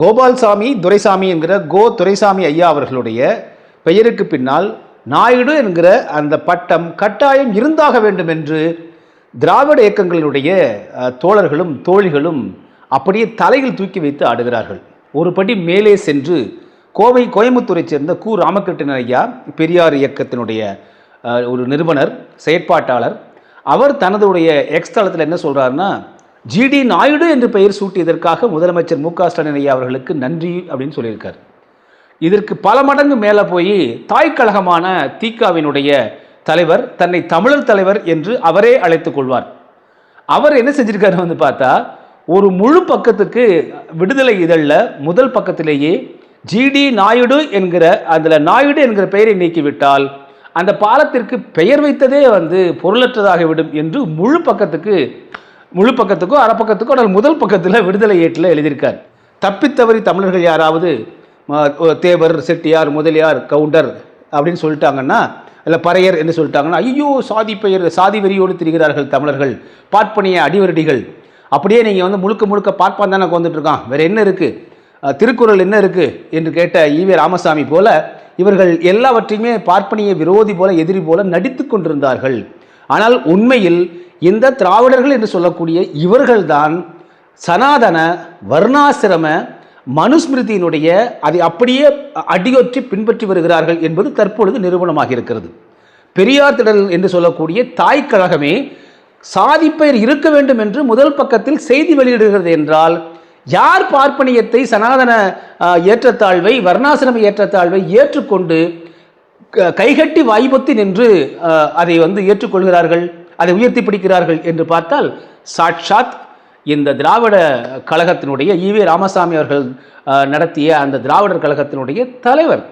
கோபால்சாமி துரைசாமி என்கிற கோ துரைசாமி ஐயா அவர்களுடைய பெயருக்கு பின்னால் நாயுடு என்கிற அந்த பட்டம் கட்டாயம் இருந்தாக வேண்டும் என்று திராவிட இயக்கங்களினுடைய தோழர்களும் தோழிகளும் அப்படியே தலையில் தூக்கி வைத்து ஆடுகிறார்கள். ஒரு படி மேலே சென்று கோவை கோயம்புத்தூரை சேர்ந்த கு. ராமகிருஷ்ணன் ஐயா பெரியார் இயக்கத்தினுடைய ஒரு நிறுவனர் செயற்பாட்டாளர். அவர் தனதுடைய எக்ஸ் தளத்தில் என்ன சொல்கிறாருன்னா ஜிடி நாயுடு என்று பெயர் சூட்டியதற்காக முதலமைச்சர் மு க ஸ்டாலின் ஐயா அவர்களுக்கு நன்றி அப்படின்னு சொல்லியிருக்கார். இதற்கு பல மடங்கு மேலே போய் தாய் கழகமான தீகாவினுடைய தலைவர் தன்னை தமிழர் தலைவர் என்று அவரே அழைத்துக் கொள்வார். அவர் என்ன செஞ்சிருக்காரு வந்து பார்த்தா ஒரு முழு பக்கத்துக்கு விடுதலை இதழில் முதல் பக்கத்திலேயே ஜிடி நாயுடு என்கிற அதில் நாயுடு என்கிற பெயரை நீக்கிவிட்டால் அந்த பாலத்திற்கு பெயர் வைத்ததே வந்து பொருளற்றதாகிவிடும் என்று முழு பக்கத்துக்கு முழு பக்கத்துக்கோ அரை பக்கத்துக்கோ முதல் பக்கத்தில் விடுதலை ஏட்டில் எழுதியிருக்கார். தப்பித்தவறி தமிழர்கள் யாராவது தேவர் செட்டியார் முதலியார் கவுண்டர் அப்படின்னு சொல்லிட்டாங்கன்னா இல்லை பறையர் என்று சொல்லிட்டாங்கன்னா ஐயோ சாதி பெயர் சாதி வெறியோடு திரிகிறார்கள் தமிழர்கள் பார்ப்பனிய அடிவரடிகள். அப்படியே நீங்கள் வந்து முழுக்க முழுக்க பார்ப்பான் தானே வந்துட்டுருக்கான் இருக்கான். என்ன இருக்குது திருக்குறள் என்ன இருக்குது என்று கேட்ட ஈவே ராமசாமி போல இவர்கள் எல்லாவற்றையுமே பார்ப்பனிய விரோதி போல எதிரி போல நடித்து கொண்டிருந்தார்கள். ஆனால் உண்மையில் இந்த திராவிடர்கள் என்று சொல்லக்கூடிய இவர்கள்தான் சனாதன வர்ணாசிரம மனுஸ்மிருதியினுடைய அதை அப்படியே அடியொற்றி பின்பற்றி வருகிறார்கள் என்பது தற்பொழுது நிறுவனமாக இருக்கிறது. பெரியார் திடல் என்று சொல்லக்கூடிய தாய் கழகமே சாதிப்பெயர் இருக்க வேண்டும் என்று முதல் பக்கத்தில் செய்தி வெளியிடுகிறது என்றால் யார் பார்ப்பனியத்தை சனாதன ஏற்றத்தாழ்வை வர்ணாசிரம ஏற்றத்தாழ்வை ஏற்றுக்கொண்டு க- கைகட்டி வாய்ப்பொத்தி நின்று அதை வந்து ஏற்றுக்கொள்கிறார்கள்? அதை உயர்த்தி பிடிக்கிறார்கள் என்று பார்த்தால் சாட்சாத் இந்த திராவிட கழகத்தினுடைய ஈவே ராமசாமி அவர்கள் நடத்திய அந்த திராவிடர் கழகத்தினுடைய தலைவர்.